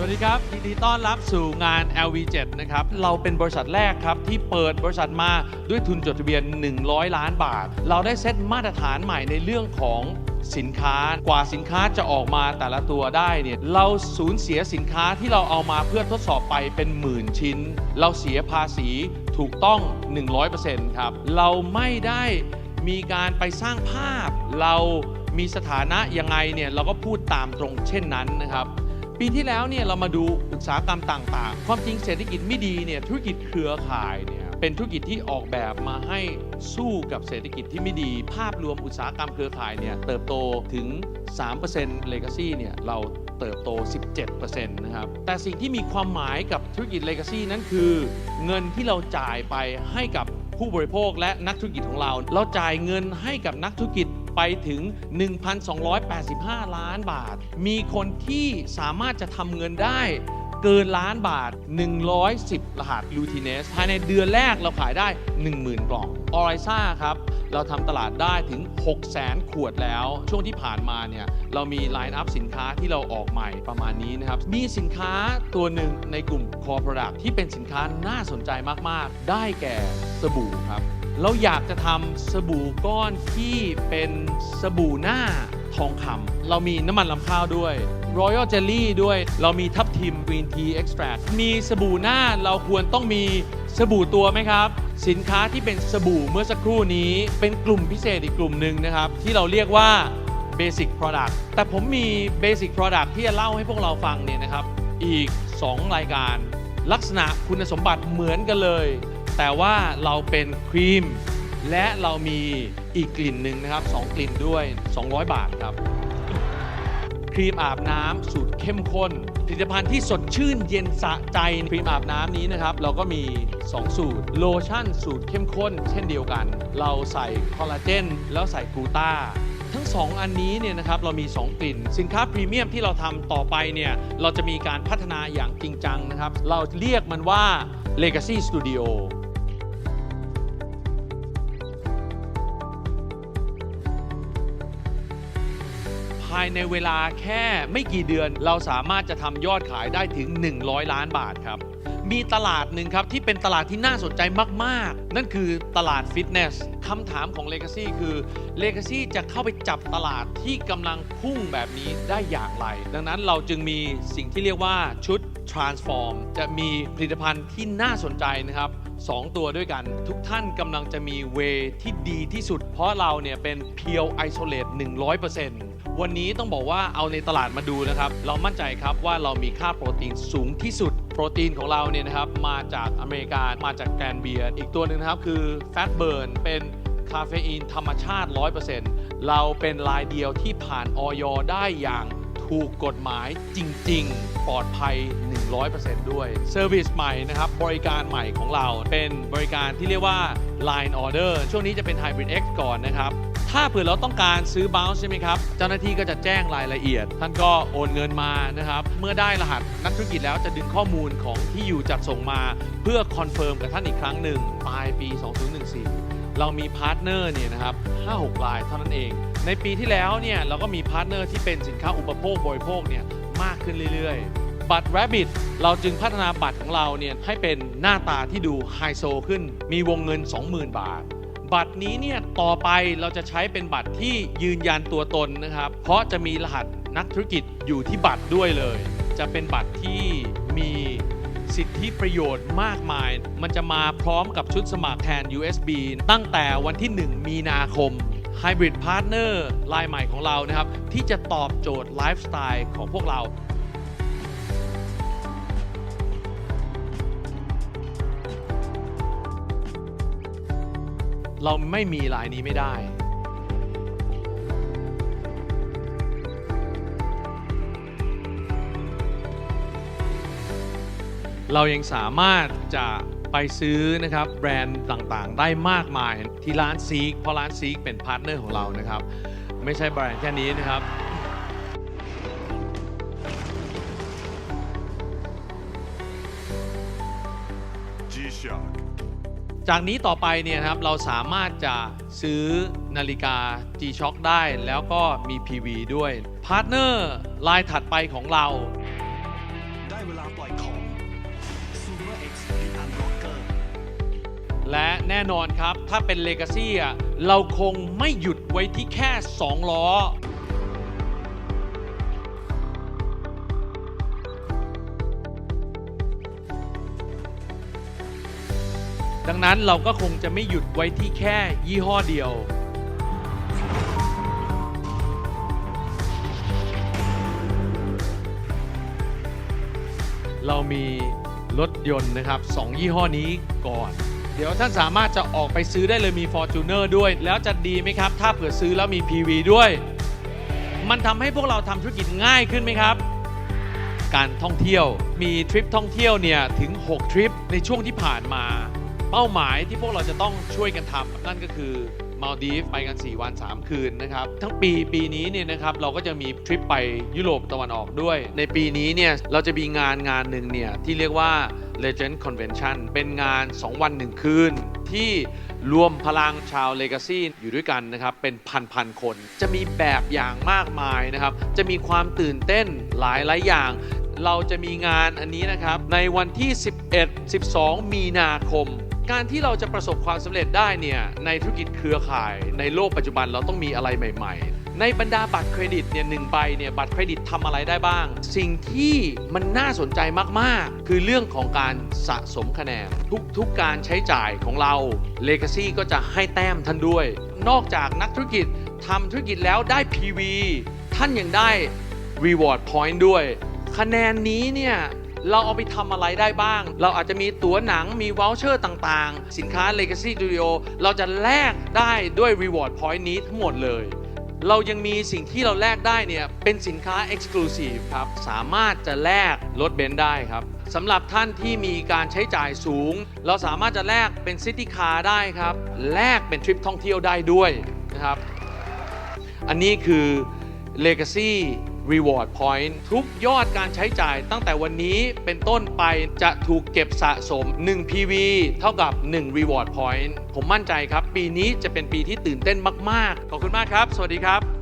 สวัสดีครับยินดีต้อนรับสู่งาน LV7 นะครับ เราเป็นบริษัทแรกครับ ที่เปิดบริษัทมาด้วยทุนจดทะเบียน 100 ล้านบาท เราได้เซตมาตรฐานใหม่ในเรื่องของสินค้ากว่าสินค้าจะออกมาแต่ละตัวได้เนี่ยเราสูญเสียสินค้าที่เราเอามาเพื่อทดสอบไปเป็นหมื่นชิ้น เราเสียภาษีถูกต้อง 100%ครับ เราไม่ได้มีการไปสร้างภาพ เรามีสถานะยังไงเนี่ยเราก็พูดตามตรงเช่นนั้นนะครับ ปีที่แล้วเนี่ยเรามาดูอุตสาหกรรมต่าง ๆ ความจริงเศรษฐกิจไม่ดีเนี่ยธุรกิจเครือข่ายเนี่ยเป็นธุรกิจที่ออกแบบมาให้สู้กับเศรษฐกิจที่ไม่ดี ภาพรวมอุตสาหกรรมเครือข่ายเนี่ยเติบโตถึง 3% Legacy เนี่ยเราเติบโต 17%นะครับ แต่สิ่งที่มีความหมายกับธุรกิจ Legacy นั้นคือ เงินที่เราจ่ายไปให้กับ ผู้บริโภคและนักธุรกิจของเรา เราจ่ายเงินให้กับนักธุรกิจไปถึง 1,285 ล้านบาท มีคนที่สามารถจะทำเงินได้ เกินล้านบาท 110 รหัสลูทีเนสภายในเดือนแรกเราขายได้ 10,000 กล่องออริซ่าครับ เราทำตลาดได้ถึง 600,000 ขวดแล้ว ช่วงที่ผ่านมาเนี่ย เรามีไลน์อัพสินค้าที่เราออกใหม่ประมาณนี้นะครับ มีสินค้าตัวหนึ่งในกลุ่ม Core Product ที่เป็นสินค้าน่าสนใจมาก ๆ ได้แก่สบู่ครับ เราอยากจะทำสบู่ก้อนที่เป็นสบู่หน้า ทองคำเรามีน้ำมันลำข้าวด้วย Royal Jelly ด้วย เรามีทับทิม Green Tea Extract มีสบู่หน้าเราควรต้องมีสบู่ตัวไหมครับ สินค้าที่เป็นสบู่เมื่อสักครู่นี้ เป็นกลุ่มพิเศษอีกกลุ่มหนึ่งนะครับ ที่เราเรียกว่า Basic Product แต่ผมมี Basic Product ที่จะเล่าให้พวกเราฟังเนี่ยนะครับ อีก 2 รายการ ลักษณะคุณสมบัติเหมือนกันเลย แต่ว่าเราเป็นครีม และเรามีอีกกลิ่นหนึ่งนะครับ 2 กลิ่นด้วย 200 บาทครับ ครีมอาบน้ำสูตรเข้มข้น ผลิตภัณฑ์ที่สดชื่นเย็นสะใจครีมอาบน้ำนี้นะครับ เราก็มี 2 สูตร โลชั่นสูตรเข้มข้น เช่นเดียวกัน เราใส่คอลลาเจน แล้วใส่กลูตาทั้ง 2 อันนี้เนี่ยนะครับเรามี 2 กลิ่น สินค้าพรีเมียมที่เราทำต่อไปเนี่ยเราจะมีการพัฒนาอย่างจริงจังนะครับ เราเรียกมันว่า Legacy Studio ายในเวลาแค่ไม่กี่เดือน เราสามารถจะทำยอดขายได้ถึง 100 ล้านบาทครับ มีตลาดหนึ่งครับ ที่เป็นตลาดที่น่าสนใจมาก ๆ นั่นคือตลาดฟิตเนสคำถามของ Legacy คือ Legacy จะเข้าไปจับตลาดที่กำลังพุ่งแบบนี้ได้อย่างไร ดังนั้นเราจึงมีสิ่งที่เรียกว่าชุด Transform จะมีผลิตภัณฑ์ที่น่าสนใจนะครับ2ตัวด้วยกัน ทุกท่านกำลังจะมีเวที่ดีที่สุด เพราะเราเนี่ยเป็นเพียวไอโซเลต100% วันนี้ต้องบอกว่าเอาในตลาดมาดูนะครับ เรามั่นใจครับว่าเรามีค่าโปรตีนสูงที่สุด โปรตีนของเราเนี่ยนะครับมาจากอเมริกา มาจากแกรนเบียร์ อีกตัวหนึ่งนะครับคือแฟตเบิร์นเป็นคาเฟอีนธรรมชาติ 100%เราเป็นรายเดียวที่ผ่านออยได้อย่าง ถูกกฎหมายจริง ๆ ปลอดภัย 100%ด้วยเซอร์วิสใหม่นะครับ บริการใหม่ของเราเป็นบริการที่เรียกว่า Line Order ช่วงนี้จะเป็น Hybrid X ก่อนนะครับ ถ้าเผื่อเราต้องการซื้อ Bounce ใช่ไหมครับ เจ้าหน้าที่ก็จะแจ้งรายละเอียด ท่านก็โอนเงินมานะครับ เมื่อได้รหัสนักธุรกิจแล้วจะดึงข้อมูลของที่อยู่จัดส่งมา เพื่อคอนเฟิร์มกับท่านอีกครั้งหนึ่งปลายปี 2014 เรามีพาร์ทเนอร์เนี่ยนะครับ5-6รายเท่านั้นเอง ในปีที่แล้วเนี่ยเราก็มีพาร์ทเนอร์ที่เป็นสินค้าอุปโภคบริโภคเนี่ยมากขึ้นเรื่อยๆ บัตร Rabbit เราจึงพัฒนาบัตรของเราเนี่ยให้เป็นหน้าตาที่ดูไฮโซขึ้น มีวงเงิน 20,000 บาท บัตรนี้เนี่ยต่อไปเราจะใช้เป็นบัตรที่ยืนยันตัวตนนะครับ เพราะจะมีรหัสนักธุรกิจอยู่ที่บัตรด้วยเลย จะเป็นบัตรที่มี สิทธิประโยชน์มากมาย มันจะมาพร้อมกับชุดสมัครแทน USB ตั้งแต่วันที่ 1 มีนาคม Hybrid Partner ลายใหม่ของเรานะครับ ที่จะตอบโจทย์ไลฟ์สไตล์ของพวกเราเราไม่มีลายนี้ไม่ได้ เรายังสามารถจะไปซื้อนะครับแบรนด์ต่างๆ ได้มากมายที่ร้านซีกเพราะร้านซีกเป็นพาร์ทเนอร์ของเรานะครับ ไม่ใช่แบรนด์แค่นี้นะครับ G-Shock. จากนี้ต่อไปเนี่ยนะครับเราสามารถจะซื้อนาฬิกา G-Shock ได้แล้วก็มี PV ด้วยพาร์ทเนอร์ลายถัดไปของเรา และแน่นอนครับ ถ้าเป็น Legacy อ่เราคงไม่หยุดไว้ที่แค่ 2 ล้อ ดังนั้นเราก็คงจะไม่หยุดไว้ที่แค่ยี่ห้อเดียวเรามีรถยนต์นะครับสองยี่ห้อนี้ก่อน เดี๋ยวท่านสามารถจะออกไปซื้อได้เลยมี Fortuner ด้วย แล้วจะดีไหมครับ ถ้าเผื่อซื้อแล้วมี PV ด้วย มันทำให้พวกเราทำธุรกิจง่ายขึ้นไหมครับ การท่องเที่ยวมีทริปท่องเที่ยวเนี่ยถึง 6 ทริปในช่วงที่ผ่านมา เป้าหมายที่พวกเราจะต้องช่วยกันทำนั่นก็คือ มาลดีฟไปกัน 4 วัน 3 คืนนะครับ ทั้งปีปีนี้เนี่ยนะครับเราก็จะมีทริปไปยุโรปตะวันออกด้วย ในปีนี้เนี่ยเราจะมีงานงานหนึ่งเนี่ยที่เรียกว่า Legend Convention เป็นงาน 2 วัน 1 คืน ที่รวมพลังชาว Legacy อยู่ด้วยกันนะครับ เป็นพันๆคน จะมีแบบอย่างมากมายนะครับ จะมีความตื่นเต้นหลายหลายอย่าง เราจะมีงานอันนี้นะครับ ในวันที่ 11 12 มีนาคม การที่เราจะประสบความสำเร็จได้เนี่ยในธุรกิจเครือข่าย ในโลกปัจจุบันเราต้องมีอะไรใหม่ ๆ ในบรรดาบัตรเครดิตเนี่ยหนึ่งใบเนี่ยบัตรเครดิตทำอะไรได้บ้าง สิ่งที่มันน่าสนใจมากๆ คือเรื่องของการสะสมคะแนน ทุกๆการใช้จ่ายของเรา Legacy ก็จะให้แต้มท่านด้วย นอกจากนักธุรกิจทำธุรกิจแล้วได้ PV ท่านยังได้ Reward Point ด้วย คะแนนนี้เนี่ย เราเอาไปทำอะไรได้บ้าง เราอาจจะมีตั๋วหนังมีว o ลเชอร์ต่างๆ สินค้า Legacy Studio เราจะแลกได้ด้วย Reward Point นี้ทั้งหมดเลย เรายังมีสิ่งที่เราแลกได้เนี่ย เป็นสินค้า Exclusive ครับ สามารถจะแลกรถเบนซ์ได้ครับสำหรับท่านที่มีการใช้จ่ายสูง เราสามารถจะแลกเป็นซิตี้คาร์ได้ครับ แลกเป็นทริปท่องเที่ยวได้ด้วยนะครับ อันนี้คือ Legacy Reward Point ทุกยอดการใช้จ่ายตั้งแต่วันนี้เป็นต้นไปจะถูกเก็บสะสม 1 PV เท่ากับ 1 Reward Point ผมมั่นใจครับ ปีนี้จะเป็นปีที่ตื่นเต้นมาก ๆ ขอบคุณมากครับ สวัสดีครับ